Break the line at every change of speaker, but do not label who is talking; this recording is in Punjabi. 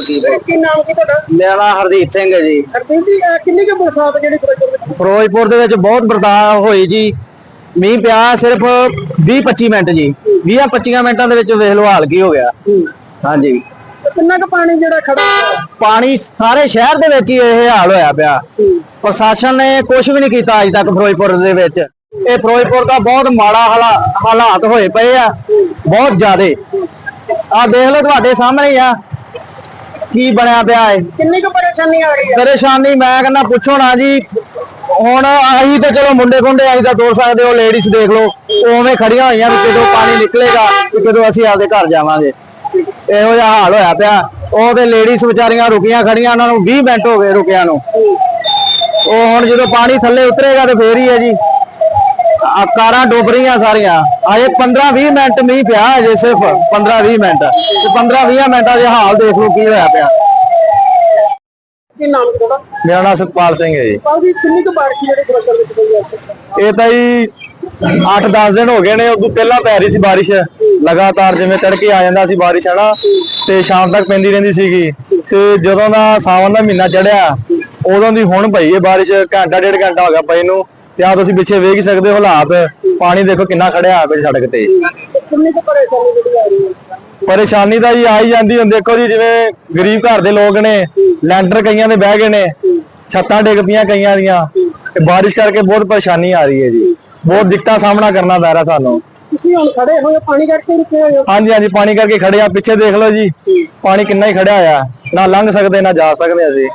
ਲਤੀਫ
ਕੀ ਨਾਮ ਕੀ ਤੁਹਾਡਾ?
ਮੇਰਾ ਹਰਦੀਪ ਸਿੰਘ ਹੈ ਜੀ।
ਹਰਦੀਪ ਜੀ ਕਿੰਨੀ ਕੁ ਬਰਸਾਤ ਜਿਹੜੀ ਫਿਰੋਜ਼ਪੁਰ ਵਿੱਚ?
ਫਿਰੋਜ਼ਪੁਰ ਦੇ ਵਿੱਚ ਬਹੁਤ ਬਰਦਾਸ਼ਤ ਹੋਈ ਜੀ। ਮੀਂਹ ਪਿਆ ਸਿਰਫ 20 25 ਮਿੰਟ ਜੀ। 20 25 ਮਿੰਟਾਂ ਦੇ ਵਿੱਚ ਵੇਖ ਲਓ ਹਾਲ ਕੀ ਹੋ ਗਿਆ। ਹਾਂਜੀ।
ਤੇ ਕਿੰਨਾ ਕੁ ਪਾਣੀ ਜਿਹੜਾ ਖੜਾ?
ਪਾਣੀ ਸਾਰੇ ਸ਼ਹਿਰ ਦੇ ਵਿੱਚ ਹੀ ਇਹ ਹਾਲ ਹੋਇਆ ਪਿਆ। ਪ੍ਰਸ਼ਾਸਨ ਨੇ ਕੁਝ ਵੀ ਨਹੀਂ ਕੀਤਾ ਅਜੇ ਤੱਕ ਫਿਰੋਜ਼ਪੁਰ ਦੇ ਵਿੱਚ। ਇਹ ਫਿਰੋਜ਼ਪੁਰ ਦਾ ਬਹੁਤ ਮਾੜਾ ਹਾਲਾ- ਹਾਲਾਤ ਹੋਏ ਪਏ ਆ। ਬਹੁਤ ਜ਼ਿਆਦੇ। ਆ ਦੇਖ ਲਓ ਤੁਹਾਡੇ ਸਾਹਮਣੇ ਹੀ ਆ। ਕੀ ਬਣਿਆ ਪਿਆ ਹੈ
ਕਿੰਨੀ ਕੁ ਪਰੇਸ਼ਾਨੀ ਆ ਰਹੀ ਹੈ
ਪਰੇਸ਼ਾਨੀ ਮੈਂ ਕਹਿੰਦਾ ਪੁੱਛੋ ਨਾ ਜੀ ਹੁਣ ਆਹੀ ਤੇ ਚਲੋ ਮੁੰਡੇ ਗੁੰਡੇ ਆਹੀ ਤਾਂ ਤੋੜ ਸਕਦੇ ਹੋ ਲੇਡੀਜ਼ ਦੇਖ ਲਓ ਉਵੇਂ ਖੜੀਆਂ ਹੋਈਆਂ ਵੀ ਕਦੋਂ ਪਾਣੀ ਨਿਕਲੇਗਾ ਤੇ ਕਦੋਂ ਅਸੀਂ ਆਪਦੇ ਘਰ ਜਾਵਾਂਗੇ। ਇਹੋ ਜਿਹਾ ਹਾਲ ਹੋਇਆ ਪਿਆ। ਉਹ ਤੇ ਲੇਡੀਜ਼ ਵਿਚਾਰੀਆਂ ਰੁਕੀਆਂ ਖੜੀਆਂ ਉਹਨਾਂ ਨੂੰ 20 ਮਿੰਟ ਹੋ ਗਏ ਰੁਕਿਆਂ ਨੂੰ। ਉਹ ਹੁਣ ਜਦੋਂ ਪਾਣੀ ਥੱਲੇ ਉਤਰੇਗਾ ਤੇ ਫੇਰ ਹੀ ਹੈ ਜੀ। ਆ ਕਾਰਾਂ ਡੁੱਬ ਰਹੀਆਂ ਸਾਰੀਆਂ। ਅਜੇ 15 20 ਮਿੰਟ ਮੀਂਹ ਪਿਆ ਅਜੇ ਸਿਰਫ 15 20 ਮਿੰਟ। ਤੇ 15 20 ਮਿੰਟਾਂ ਦੇ ਹਾਲ ਦੇਖ ਲਓ ਕੀ ਹੋਇਆ ਪਿਆ।
ਕੀ ਨਾਮ ਤੁਹਾਡਾ?
ਮੇਰਾ ਨਾਮ ਸੁਖਪਾਲ ਸਿੰਘ ਹੈ ਜੀ।
ਪਾਲ ਜੀ ਕਿੰਨੀ ਕੁ ਬਾਰਿਸ਼ ਜਿਹੜੀ ਫਿਰੋਜ਼ਪੁਰ ਵਿੱਚ ਪਈ ਹੈ
ਇਹ ਤਾਂ ਜੀ 8-10 ਦਿਨ ਹੋ ਗਏ ਨੇ ਉਦੋਂ ਪਹਿਲਾਂ ਪੈ ਰਹੀ ਸੀ ਬਾਰਿਸ਼। ਲਗਾਤਾਰ ਜਿਵੇਂ ਤੜਕੇ ਆ ਜਾਂਦਾ ਸੀ ਬਾਰਿਸ਼ ਹਨਾ? ਤੇ ਸ਼ਾਮ ਤੱਕ ਪੈਂਦੀ ਰਹਿੰਦੀ ਸੀਗੀ। ਤੇ ਜਦੋਂ ਦਾ ਸਾਵਣ ਦਾ ਮਹੀਨਾ ਚੜਿਆ ਉਦੋਂ ਦੀ ਹੁਣ ਪਈ ਹੈ ਬਾਰਿਸ਼। ਘੰਟਾ ਡੇਢ ਘੰਟਾ ਹੋ ਗਿਆ ਪਈ ਨੂੰ। ਤੇ ਆ ਤੁਸੀਂ ਪਿੱਛੇ ਵੇਖ ਹੀ ਸਕਦੇ ਹੋ ਹਾਲਾਤ। ਪਾਣੀ ਦੇਖੋ ਕਿੰਨਾ ਖੜਿਆ ਪਿਆ ਸੜਕ ਤੇ।
ਤੇ ਕਿੰਨੀ ਕੁ ਪਰੇਸ਼ਾਨੀ ਜਿਹੜੀ ਆ ਰਹੀ ਹੈ?
ਪਰੇਸ਼ਾਨੀ ਤਾਂ ਜੀ ਆ ਹੀ ਜਾਂਦੀ ਹੁਣ ਦੇਖੋ ਜੀ ਜਿਵੇਂ ਗਰੀਬ ਘਰ ਦੇ ਲੋਕ ਨੇ ਲੈਂਟਰ ਕਈਆਂ ਦੇ ਬਹਿ ਗਏ ਨੇ ਛੱਤਾਂ ਡਿੱਗ ਪਈਆਂ ਕਈਆਂ ਦੀਆਂ ਤੇ ਬਾਰਿਸ਼ ਕਰਕੇ ਬਹੁਤ ਪਰੇਸ਼ਾਨੀ ਆ ਰਹੀ ਹੈ ਜੀ। ਬਹੁਤ ਦਿੱਕਤਾਂ ਸਾਹਮਣਾ ਕਰਨਾ ਪੈ ਰਿਹਾ ਸਾਨੂੰ।
ਤੁਸੀਂ ਹੁਣ ਖੜੇ ਹੋਏ ਪਾਣੀ ਕਰਕੇ ਰੁਕੇ ਹੋਏ ਹੋ?
ਹਾਂਜੀ ਹਾਂਜੀ ਪਾਣੀ ਕਰਕੇ ਖੜੇ ਆ। ਪਿੱਛੇ ਦੇਖ ਲਓ ਜੀ ਪਾਣੀ ਕਿੰਨਾ ਹੀ ਖੜਿਆ ਆ ਨਾ ਲੰਘ ਸਕਦੇ ਨਾ ਜਾ ਸਕਦੇ ਅਸੀਂ।